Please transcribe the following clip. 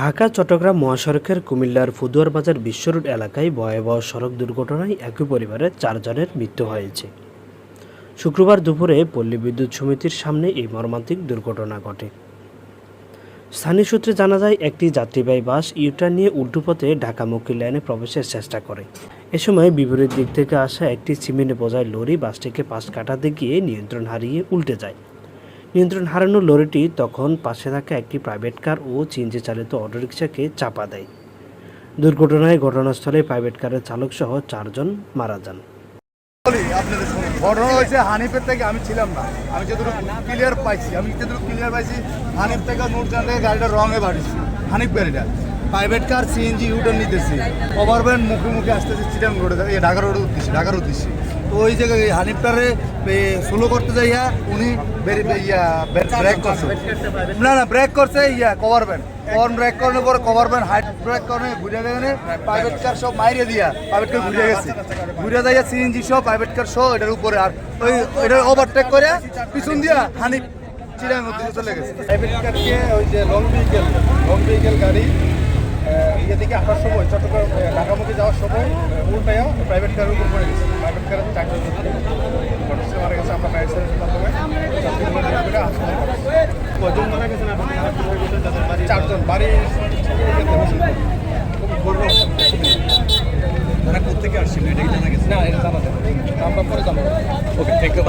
ঢাকা, চট্টগ্রাম মহাসড়কের কুমিল্লার ফুদুয়ার বাজার বিশ্ব রোড এলাকায় ভয়াবহ সড়ক দুর্ঘটনায় একই পরিবারের চারজনের মৃত্যু হয়েছে। শুক্রবার দুপুরে পল্লী বিদ্যুৎ সমিতির সামনে এই মর্মান্তিক দুর্ঘটনা ঘটে। স্থানীয় সূত্রে জানা যায়, একটি যাত্রীবাহী বাস ইউটার নিয়ে উল্টো পথে ঢাকামুখী লাইনে প্রবেশের চেষ্টা করে। এ সময় বিপরীত দিক থেকে আসা একটি সিমেন্ট বোঝাই লরি বাসটিকে পাশ কাটাতে গিয়ে নিয়ন্ত্রণ হারিয়ে উল্টে যায়। নিয়ন্ত্রণ হারানো লরিটি তখন পাশে থাকা একটি প্রাইভেট কার ও চিনজে চালিত অটোরিকশাকে চাপা দেয়। দুর্ঘটনায় ঘটনাস্থলে প্রাইভেট কারের চালক সহ চারজন মারা যান। ঘটনা হয়েছে হানিফের থেকে আমি ছিলাম না। আমি যতটুকু ক্লিয়ার পাইছি, আমি যতটুকু ক্লিয়ার পাইছি, হানিফ থেকে নূরজান থেকে গাড়িটা রঙে বাড়িছি হানিফ গাড়িটা। প্রাইভেট কার সিএনজি ইউটার নিতেছি। ওভারব্যান্ড মুখে মুখে আসতেছে চিটাং রোডে ঢাকা রোডে উঠতেছি ঢাকার উদ্দেশ্যে। তো ওই জায়গায় এই হানিফটারে স্লো করতে যাইয়া উনি ইয়া ব্রেক করছে। না না ব্রেক করছে ইয়া কভার ব্যান্ড কভার ব্রেক করানোর পরে কভার ব্যান্ড হাইট ব্রেক করে ঘুরে গেলে প্রাইভেট কার সব মাইরে দিয়া প্রাইভেট কার ঘুরে গেছে। ঘুরে যাইয়া সিএনজি সব প্রাইভেট কার সহ এটার উপরে আর ওই এটা ওভারটেক করে পিছন দিয়া হানিফ চিরাং উদ্দেশ্যে চলে গেছে। প্রাইভেট কারকে ওই যে লং ভেহিকেল লং ভেহিকেল গাড়ি ইয়ে থেকে আসার সময় চট্টগ্রাম ঢাকামুখী যাওয়ার সময় উল্টায়া প্রাইভেট কারের উপর পড়ে গেছে প্রাইভেট কারের চাকরি ঘটনা মারা গেছে আমরা ফায়ার সার্ভিসের মাধ্যমে। চারজন। কজন মারা গেছেন বাড়ি চারজন। বাড়ি তারা কোথেকে আসছিল? এটা জানা গেছে? না এটা জানা যায় আমরা পরে জানাব। Okay thank you